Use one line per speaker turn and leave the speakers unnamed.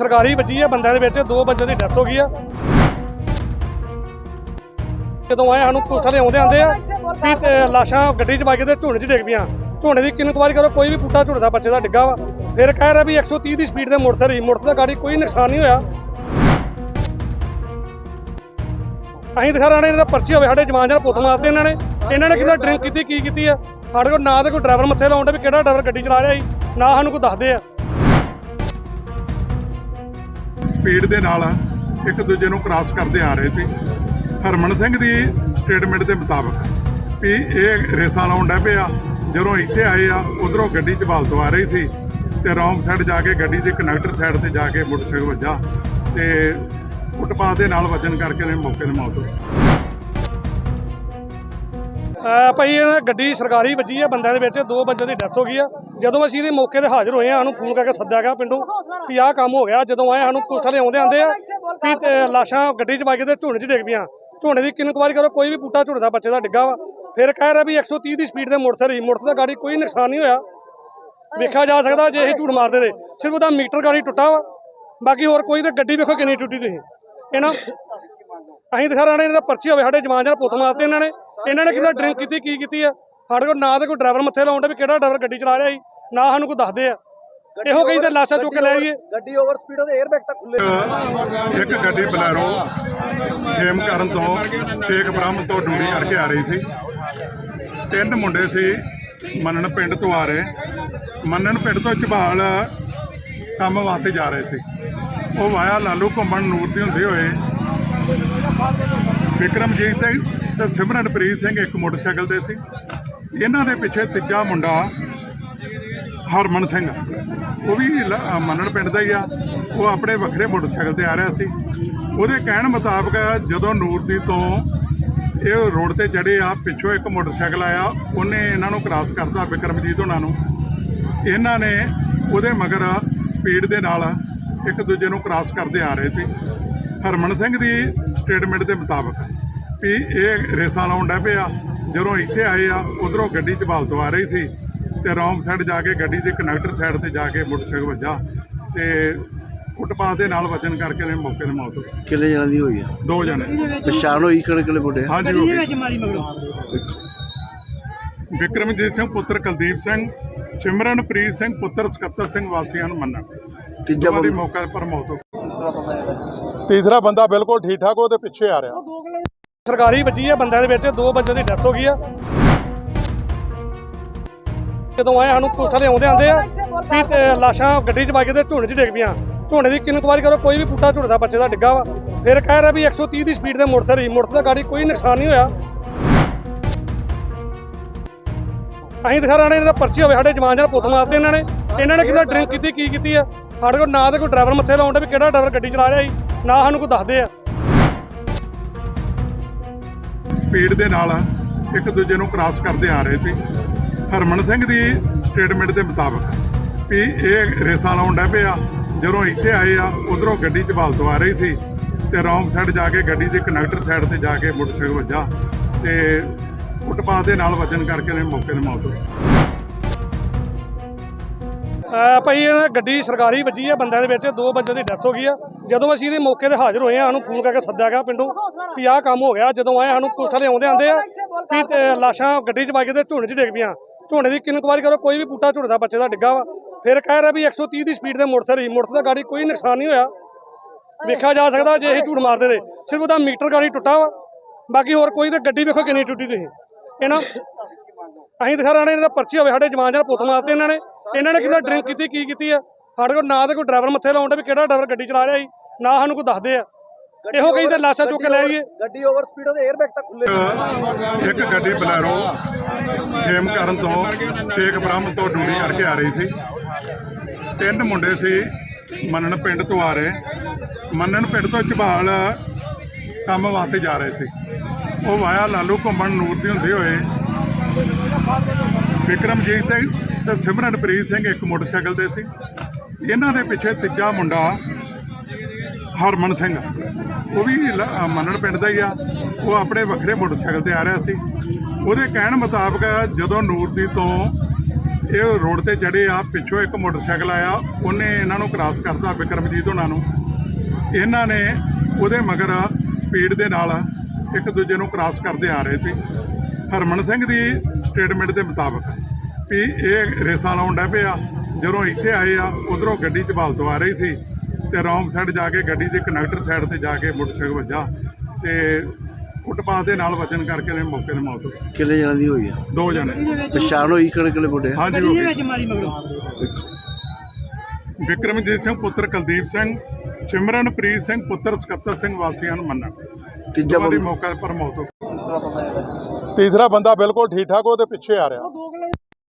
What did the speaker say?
ਸਰਕਾਰੀ ਵੱਜੀ ਆ ਬੰਦਿਆਂ ਦੇ ਵਿੱਚ, ਦੋ ਬੰਦਿਆਂ ਦੀ ਡੈਥ ਹੋ ਗਈ ਆ। ਜਦੋਂ ਆਏ, ਸਾਨੂੰ ਪੁਲਿਸ ਵਾਲੇ ਆਉਂਦੇ ਆਂਦੇ ਆ, ਵੀ ਤੇ ਲਾਸ਼ਾਂ ਗੱਡੀ 'ਚ ਪਾ ਕੇ ਤੇ ਝੋਨੇ 'ਚ ਡਿੱਗ ਪਈਆਂ। ਝੋਨੇ ਦੀ ਕਿੰਨੀ ਕੁ ਕਰੋ, ਕੋਈ ਵੀ ਪੁੱਟਾ ਝੋਨੇ ਦਾ ਬੱਚੇ ਦਾ ਡਿੱਗਾ ਵਾ। ਫਿਰ ਕਹਿ ਰਿਹਾ ਵੀ 130 ਦੀ ਸਪੀਡ ਤੇ ਮੋਟਰ ਰਹੀ ਮੋਟਰ ਦਾ ਗਾੜੀ ਕੋਈ ਨੁਕਸਾਨ ਨਹੀਂ ਹੋਇਆ। ਅਸੀਂ ਤਾਂ ਸਾਰਾ ਇਹਨਾਂ ਦਾ ਪਰਚੀ ਹੋਵੇ, ਸਾਡੇ ਜਵਾਨ ਜਨ ਪੁੱਤ ਮਾਰਦੇ ਇਹਨਾਂ ਨੇ। ਇਹਨਾਂ ਨੇ ਕਿਹਦਾ ਡਰਿੰਕ ਕੀਤੀ, ਕੀ ਕੀਤੀ ਆ? ਸਾਡੇ ਕੋਲ ਨਾ ਤੇ ਕੋਈ ਡਰਾਈਵਰ ਮੱਥੇ ਲਾਉਂਦਾ ਵੀ ਕਿਹੜਾ ਡਰਾਈਵਰ ਗੱਡੀ ਚਲਾ ਰਿਹਾ ਸੀ, ਨਾ ਸਾਨੂੰ ਕੋਈ ਦੱਸਦੇ ਆ।
ਸਪੀਡ ਦੇ ਨਾਲ ਇੱਕ ਦੂਜੇ ਨੂੰ ਕ੍ਰਾਸ ਕਰਦੇ ਆ ਰਹੇ ਸੀ। ਹਰਮਨ ਸਿੰਘ ਦੀ ਸਟੇਟਮੈਂਟ ਦੇ ਮੁਤਾਬਕ ਵੀ ਇਹ ਰੇਸਾਂ ਲਾਉਣ ਡੈ ਪਿਆ। ਜਦੋਂ ਇੱਥੇ ਆਏ ਆ, ਉਧਰੋਂ ਗੱਡੀ ਚ ਤੋਂ ਆ ਰਹੀ ਸੀ ਤੇ ਰੌਂਗ ਸਾਈਡ ਜਾ ਕੇ ਗੱਡੀ ਦੇ ਕਨੈਕਟਰ ਸਾਈਡ ਤੇ ਜਾ ਕੇ ਮੋਟਰਸਾਈਕਲ ਵੱਜਾ ਤੇ ਫੁੱਟਪਾਥ ਦੇ ਨਾਲ ਵੱਜਣ ਕਰਕੇ ਨੇ ਮੌਕੇ ਤੇ ਮੌਤ ਹੋ ਗਈ।
ਭਾਈ, ਇਹ ਗੱਡੀ ਸਰਕਾਰੀ ਵੱਜੀ ਆ, ਬੰਦਿਆਂ ਦੇ ਵਿੱਚ, ਦੋ ਬੰਦਿਆਂ ਦੀ ਡੈਥ ਹੋ ਗਈ ਆ। ਜਦੋਂ ਅਸੀਂ ਇਹਦੇ ਮੌਕੇ ਤੇ ਹਾਜ਼ਰ ਹੋਏ ਆ, ਸਾਨੂੰ ਫੋਨ ਕਰਕੇ ਸੱਦਿਆ ਗਿਆ ਪਿੰਡੋਂ ਵੀ ਆਹ ਕੰਮ ਹੋ ਗਿਆ। ਜਦੋਂ ਆਏ, ਸਾਨੂੰ ਪੁਲਿਸ ਵਾਲੇ ਆਉਂਦੇ ਆਂਦੇ ਆ ਵੀ, ਤੇ ਲਾਸ਼ਾਂ ਗੱਡੀ 'ਚ ਪਾ ਕੇ ਤੇ ਝੋਨੇ 'ਚ ਡਿੱਗ ਪਈਆਂ। ਝੋਨੇ ਦੀ ਕਿੰਨ ਕੁ ਕਰੋ, ਕੋਈ ਵੀ ਬੂਟਾ ਝੋਨੇ ਦਾ ਬੱਚੇ ਦਾ ਡਿੱਗਾ ਵਾ। ਫਿਰ ਕਹਿ ਰਿਹਾ ਵੀ 130 ਦੀ ਸਪੀਡ ਤੇ ਮੋਟਰ ਰਹੀ। ਮੋਟਰ ਤੇ ਗਾੜੀ ਕੋਈ ਨੁਕਸਾਨ ਨਹੀਂ ਹੋਇਆ। ਵੇਖਿਆ ਜਾ ਸਕਦਾ ਜੇ ਇਹ ਝੂਠ ਮਾਰਦੇ ਨੇ ਸਿਰਫ ਉਹਦਾ ਮੀਟਰ ਗਾੜੀ ਟੁੱਟਾ ਵਾ। ਬਾਕੀ ਹੋਰ ਕੋਈ ਤੇ ਗੱਡੀ ਵੇਖੋ ਕਿੰਨੀ ਟੁੱਟੀ ਤੁਸੀਂ। ਇਹਨਾਂ ਅਸੀਂ ਤਾਂ ਸਾਰਾ ਇਹਨਾਂ ਦਾ ਪਰਚੀ ਹੋਵੇ, ਸਾਡੇ ਜਵਾਨ ਜਨ ਪੁੱਤ ਮਾਰਤੇ ਇਹਨਾਂ ਨੇ। ਇਹਨਾਂ ਨੇ ਕਿਹਦਾ ਡਰਿੰਕ ਕੀਤੀ ਕੀ ਕੀਤੀ ਆ? ਸਾਡੇ ਕੋਲ ਨਾ ਤੇ ਕੋਈ ਡਰਾਈਵਰ ਮੱਥੇ ਲਾਉਂਦਾ ਵੀ ਕਿਹੜਾ ਡਰਾਈਵਰ ਗੱਡੀ ਚਲਾ ਰਿਹਾ ਸੀ ਨਾ ਸਾਨੂੰ ਕੋਈ ਦੱਸਦੇ ਆ। ਇਹੋ ਕਹੀ ਤੇ ਲਾਸ਼ਾਂ ਚੁੱਕ ਕੇ ਲੈ ਜਾਈਏ
ਗੱਡੀ ਓਵਰ ਸਪੀਡ ਉਹਦੇ 에ਅਰ ਬੈਗ ਤੱਕ ਖੁੱਲੇ
ਇੱਕ ਗੱਡੀ ਬਲੈਰੋ ਖੇਮ ਕਰਨ ਤੋਂ ਸ਼ੇਖ ਬ੍ਰਹਮ ਤੋਂ ਡੂਰੀ ਕਰਕੇ ਆ ਰਹੀ ਸੀ। ਤਿੰਨ ਮੁੰਡੇ ਸੀ ਮੰਨਣ ਪਿੰਡ ਤੋਂ ਆ ਰਹੇ। ਮੰਨਣ ਪਿੰਡ ਤੋਂ ਝਬਾਲ ਕੰਮ ਵਾਸਤੇ ਜਾ ਰਹੇ ਸੀ। ਉਹ ਵਾਇਆ ਲਾਲੂ ਘੁੰਮਣ ਨੂਰ ਦੀ ਹੁੰਦੇ ਹੋਏ। ਵਿਕਰਮਜੀਤ ਤੇ ਤੇ ਸਿਮਰਨਪ੍ਰੀਤ ਸਿੰਘ ਇੱਕ ਮੋਟਰਸਾਈਕਲ ਤੇ ਸੀ। ਇਹਨਾਂ ਦੇ ਪਿੱਛੇ ਤੀਜਾ ਮੁੰਡਾ ਹਰਮਨ ਸਿੰਘ। ਉਹ ਵੀ ਲ- ਮੰਨਣ ਪਿੰਡ ਦਾ ਹੀ ਆ। ਉਹ ਆਪਣੇ ਵੱਖਰੇ ਮੋਟਰਸਾਈਕਲ ਤੇ ਆ ਰਿਹਾ ਸੀ। ਉਹਦੇ ਕਹਿਣ ਮੁਤਾਬਕ ਜਦੋਂ ਨੂਰਦੀ ਤੋਂ ਇਹ ਰੋਡ ਤੇ ਚੜੇ ਆ, ਪਿੱਛੋਂ ਇੱਕ ਮੋਟਰਸਾਈਕਲ ਆਇਆ। ਉਹਨੇ ਇਹਨਾਂ ਨੂੰ ਕ੍ਰਾਸ ਕਰਤਾ ਵਿਕਰਮਜੀਤ ਉਹਨਾਂ ਨੂੰ। ਇਹਨਾਂ ਨੇ ਉਹਦੇ ਮਗਰ ਸਪੀਡ ਦੇ ਨਾਲ ਇੱਕ ਦੂਜੇ ਨੂੰ ਕ੍ਰਾਸ ਕਰਦੇ ਆ ਰਹੇ ਸੀ। ਹਰਮਨ ਸਿੰਘ ਦੀ ਸਟੇਟਮੈਂਟ ਦੇ ਮੁਤਾਬਕ। ਵੀ ਇਹ ਰੇਸਾਂ ਲਾਉਣ ਡੈ ਪਿਆ। ਜਦੋਂ ਇੱਥੇ ਆਏ ਆ ਉਧਰੋਂ ਗੱਡੀ ਚ ਤੋਂ ਆ ਰਹੀ ਸੀ ਤੇ ਰੌਂਗ ਸਾਈਡ ਜਾ ਕੇ ਗੱਡੀ ਦੇ ਕਨੈਕਟਰ ਸਾਈਡ ਤੇ ਜਾ ਕੇ ਮੋਟਰਸਾਈਕਲ ਵੱਜਾ ਤੇ ਫੁੱਟਪਾਥ ਦੇ ਨਾਲ ਵੱਜਣ ਕਰਕੇ ਨੇ ਮੌਕੇ ਤੇ ਮੌਤ ਹੋ ਗਈ।
ਕਿੰਨੇ ਜਣਾਂ ਦੀ ਹੋਈ ਆ?
ਦੋ ਜਣੇ।
ਪਛਾਣ ਹੋਈ ਕਿਹੜੇ ਕਿਹੜੇ ਮੁੰਡੇ?
ਹਾਂਜੀ ਹੋ ਗਈ ਵਿਕਰਮਜੀਤ ਸਿੰਘ ਪੁੱਤਰ ਕੁਲਦੀਪ ਸਿੰਘ ਸਿਮਰਨਪ੍ਰੀਤ ਸਿੰਘ ਪੁੱਤਰ ਸਕੱਤਰ ਸਿੰਘ ਵਾਸੀਆਂ ਨੂੰ ਮੰਨਣ।
ਤੀਜਾ
ਦੀ
ਬੰਦਾ।
ਮੌਕੇ ਪਰ ਮੌਤ ਹੋ ਗਈ। ਤੀਸਰਾ ਬੰਦਾ ਬਿਲਕੁਲ ਠੀਕ ਠਾਕ ਉਹਦੇ ਪਿੱਛੇ ਆ ਰਿਹਾ।
ਸਰਕਾਰੀ ਵੱਜੀ ਆ ਬੰਦਿਆਂ ਦੇ ਵਿੱਚ, ਦੋ ਬੰਦਿਆਂ ਦੀ ਡੈਥ ਹੋ ਗਈ ਆ। ਜਦੋਂ ਆਏ ਸਾਨੂੰ ਪੁਲਿਸ ਵਾਲੇ ਆਉਂਦੇ ਆਂਦੇ ਆ, ਵੀ ਤੇ ਲਾਸ਼ਾਂ ਗੱਡੀ 'ਚ ਪਾ ਕੇ ਤੇ ਝੋਨੇ 'ਚ ਡਿੱਗ ਪਈਆਂ। ਝੋਨੇ ਦੀ ਕਿੰਨੀ ਵਾਰੀ ਕਰੋ, ਕੋਈ ਵੀ ਪੁੱਟਾ ਝੋਨੇ ਦਾ ਬੱਚੇ ਦਾ ਡਿੱਗਾ ਵਾ। ਫਿਰ ਕਹਿ ਰਿਹਾ ਵੀ 130 ਦੀ ਸਪੀਡ ਤੇ ਮੋਟਰ ਰਹੀ ਮੋਟਰ ਤੇ ਗਾੜੀ ਕੋਈ ਨੁਕਸਾਨ ਨਹੀਂ ਹੋਇਆ। ਅਸੀਂ ਤਾਂ ਸਾਰਾ ਇਹਨਾਂ ਦਾ ਪਰਚੀ ਹੋਵੇ, ਸਾਡੇ ਜਵਾਨ ਜਨ ਪੁੱਤ ਮਾਰਦੇ ਇਹਨਾਂ ਨੇ। ਇਹਨਾਂ ਨੇ ਕਿਹਦਾ ਡਰਿੰਕ ਕੀਤੀ, ਕੀ ਕੀਤੀ ਆ? ਸਾਡੇ ਕੋਲ ਨਾ ਤੇ ਕੋਈ ਡਰਾਈਵਰ ਮੱਥੇ ਲਾਉਂਦਾ ਵੀ ਕਿਹੜਾ ਡਰਾਈਵਰ ਗੱਡੀ ਚਲਾ ਰਿਹਾ ਸੀ, ਨਾ ਸਾਨੂੰ ਕੋਈ ਦੱਸਦੇ ਆ।
ਸਪੀਡ ਦੇ ਨਾਲ ਇੱਕ ਦੂਜੇ ਨੂੰ ਕ੍ਰਾਸ ਕਰਦੇ ਆ ਰਹੇ ਸੀ। ਹਰਮਨ ਸਿੰਘ ਦੀ ਸਟੇਟਮੈਂਟ ਦੇ ਮੁਤਾਬਕ ਵੀ ਇਹ ਰੇਸਾਂ ਲਾਉਣ ਡੈ ਪਿਆ। ਜਦੋਂ ਇੱਥੇ ਆਏ ਆ, ਉਧਰੋਂ ਗੱਡੀ ਚ ਤੋਂ ਆ ਰਹੀ ਸੀ ਤੇ ਰੌਂਗ ਸਾਈਡ ਜਾ ਕੇ ਗੱਡੀ ਦੇ ਕਨੈਕਟਰ ਸਾਈਡ ਤੇ ਜਾ ਕੇ ਮੋਟਰਸਾਈਕਲ ਵੱਜਾ ਤੇ ਫੁੱਟਪਾਥ ਦੇ ਨਾਲ ਵੱਜਣ ਕਰਕੇ ਨੇ ਮੌਕੇ ਤੇ ਮੌਤ
ਹੋਈ ਭਾਈ, ਇਹ ਗੱਡੀ ਸਰਕਾਰੀ ਵੱਜੀ ਆ ਬੰਦਿਆਂ ਦੇ ਵਿੱਚ, ਦੋ ਬੰਦਿਆਂ ਦੀ ਡੈਥ ਹੋ ਗਈ ਆ। ਜਦੋਂ ਅਸੀਂ ਇਹਦੇ ਮੌਕੇ ਤੇ ਹਾਜ਼ਰ ਹੋਏ ਆ, ਸਾਨੂੰ ਫੋਨ ਕਰਕੇ ਸੱਦਿਆ ਗਿਆ ਪਿੰਡੋਂ ਵੀ ਆਹ ਕੰਮ ਹੋ ਗਿਆ। ਜਦੋਂ ਆਏ, ਸਾਨੂੰ ਪੁਲਿਸ ਵਾਲੇ ਆਉਂਦੇ ਆਂਦੇ ਆ ਵੀ ਤੇ ਲਾਸ਼ਾਂ ਗੱਡੀ 'ਚ ਪਾ ਕੇ ਤੇ ਝੋਨੇ 'ਚ ਡਿੱਗ ਪਈਆਂ। ਝੋਨੇ ਦੀ ਕਿੰਨੀ ਕੁ ਕਰੋ, ਕੋਈ ਵੀ ਬੂਟਾ ਝੋਨੇ ਦਾ ਬੱਚੇ ਦਾ ਡਿੱਗਾ ਵਾ। ਫਿਰ ਕਹਿ ਰਿਹਾ ਵੀ 130 ਦੀ ਸਪੀਡ ਤੇ ਮੋਟਰ ਰਹੀ। ਮੋਟਰ ਦਾ ਗਾੜੀ ਕੋਈ ਨੁਕਸਾਨ ਨਹੀਂ ਹੋਇਆ। ਵੇਖਿਆ ਜਾ ਸਕਦਾ ਜੇ ਇਹ ਝੂਠ ਮਾਰਦੇ ਨੇ ਸਿਰਫ ਉਹਦਾ ਮੀਟਰ ਗਾੜੀ ਟੁੱਟਾ ਵਾ। ਬਾਕੀ ਹੋਰ ਕੋਈ ਤਾਂ ਗੱਡੀ ਵੇਖੋ ਕਿੰਨੀ ਟੁੱਟੀ ਤੁਸੀਂ। ਇਹਨਾਂ ਅਸੀਂ ਤਾਂ ਸਾਰਾ ਇਹਨਾਂ ਦਾ ਪਰਚੀ ਹੋਵੇ, ਸਾਡੇ ਜਵਾਨ ਜਨ ਪੁੱਤ ਮਾਰਤੇ ਇਹਨਾਂ ਨੇ। ਇਹਨਾਂ ਨੇ ਕਿਹਦਾ ਡਰਿੰਕ ਕੀਤੀ ਕੀ ਕੀਤੀ ਆ? ਸਾਡੇ ਕੋਲ ਨਾ ਤੇ ਕੋਈ ਡਰਾਈਵਰ ਮੱਥੇ ਲਾਉਂਦਾ ਵੀ ਕਿਹੜਾ ਡਰਾਈਵਰ ਗੱਡੀ ਚਲਾ ਰਿਹਾ ਸੀ ਨਾ ਸਾਨੂੰ ਕੋਈ ਦੱਸਦੇ ਆ। ਇਹੋ ਕਹੀ ਤੇ ਲਾਸ਼ਾਂ ਚੁੱਕ ਕੇ ਲੈ ਜਾਈਏ
ਗੱਡੀ ਓਵਰ ਸਪੀਡ ਉਹਦੇ 에ਅਰ ਬੈਗ ਤੱਕ ਖੁੱਲੇ
ਇੱਕ ਗੱਡੀ ਬਲੈਰੋ ਖੇਮ ਕਰਨ ਤੋਂ ਸ਼ੇਖ ਬ੍ਰਹਮ ਤੋਂ ਡੂਰੀ ਕਰਕੇ ਆ ਰਹੀ ਸੀ। ਤਿੰਨ ਮੁੰਡੇ ਸੀ ਮੰਨਣ ਪਿੰਡ ਤੋਂ ਆ ਰਹੇ। ਮੰਨਣ ਪਿੰਡ ਤੋਂ ਝਬਾਲ ਕੰਮ ਵਾਸਤੇ ਜਾ ਰਹੇ ਸੀ। ਉਹ ਵਾਇਆ ਲਾਲੂ ਘੁੰਮਣ ਨੂਰ ਦੀ ਹੁੰਦੇ ਹੋਏ ਵਿਕਰਮਜੀਤ ਸਿੰਘ ਤੇ ਸਿਮਰਨਪ੍ਰੀਤ ਸਿੰਘ ਇੱਕ ਮੋਟਰਸਾਈਕਲ ਤੇ ਸੀ। ਇਹਨਾਂ ਦੇ ਪਿੱਛੇ ਤੀਜਾ ਮੁੰਡਾ ਹਰਮਨ ਸਿੰਘ। ਉਹ ਵੀ ਲ- ਮੰਨਣ ਪਿੰਡ ਦਾ ਹੀ ਆ। ਉਹ ਆਪਣੇ ਵੱਖਰੇ ਮੋਟਰਸਾਈਕਲ ਤੇ ਆ ਰਿਹਾ ਸੀ। ਉਹਦੇ ਕਹਿਣ ਮੁਤਾਬਕ ਜਦੋਂ ਨੂਰਦੀ ਤੋਂ ਇਹ ਰੋਡ ਤੇ ਚੜੇ ਆ, ਪਿੱਛੋਂ ਇੱਕ ਮੋਟਰਸਾਈਕਲ ਆਇਆ। ਉਹਨੇ ਇਹਨਾਂ ਨੂੰ ਕ੍ਰਾਸ ਕਰਤਾ ਵਿਕਰਮਜੀਤ ਉਹਨਾਂ ਨੂੰ। ਇਹਨਾਂ ਨੇ ਉਹਦੇ ਮਗਰ ਸਪੀਡ ਦੇ ਨਾਲ ਇੱਕ ਦੂਜੇ ਨੂੰ ਕ੍ਰਾਸ ਕਰਦੇ ਆ ਰਹੇ ਸੀ। ਹਰਮਨ ਸਿੰਘ ਦੀ ਸਟੇਟਮੈਂਟ ਦੇ ਮੁਤਾਬਕ ਵੀ ਇਹ ਰੇਸਾਂ ਲਾਉਣ ਡੈ ਪਏ ਆ ਜਦੋਂ ਇੱਥੇ ਆਏ ਆ ਉਧਰੋਂ ਗੱਡੀ ਚ ਤੋਂ ਆ ਰਹੀ ਸੀ ਤੇ ਰੌਂਗ ਸਾਈਡ ਜਾ ਕੇ ਗੱਡੀ ਦੇ ਕਨੈਕਟਰ ਸਾਈਡ ਤੇ ਜਾ ਕੇ ਮੋਟਰਸਾਈਕਲ ਵੱਜਾ ਤੇ ਫੁੱਟਪਾਥ ਦੇ ਨਾਲ ਵੱਜਣ ਕਰਕੇ ਨੇ ਮੌਕੇ ਤੇ ਮੌਤ ਹੋ ਗਈ।
ਕਿੰਨੇ ਜਣਾਂ ਦੀ ਹੋਈ ਆ?
ਦੋ ਜਣੇ।
ਪਛਾਣ ਹੋਈ ਕਿਹੜੇ ਕਿਹੜੇ ਮੁੰਡੇ?
ਹਾਂਜੀ ਹੋ ਗਈ ਵਿਕਰਮਜੀਤ ਸਿੰਘ ਪੁੱਤਰ ਕੁਲਦੀਪ ਸਿੰਘ ਸਿਮਰਨਪ੍ਰੀਤ ਸਿੰਘ ਪੁੱਤਰ ਸਕੱਤਰ ਸਿੰਘ ਵਾਸੀਆਂ ਨੂੰ ਮੰਨਣ।
ਤੀਜਾ
ਮੌਕੇ ਪਰ ਮੌਤ ਹੋ ਗਈ। ਤੀਸਰਾ ਬੰਦਾ ਬਿਲਕੁਲ ਠੀਕ ਠਾਕ ਉਹਦੇ ਪਿੱਛੇ ਆ ਰਿਹਾ।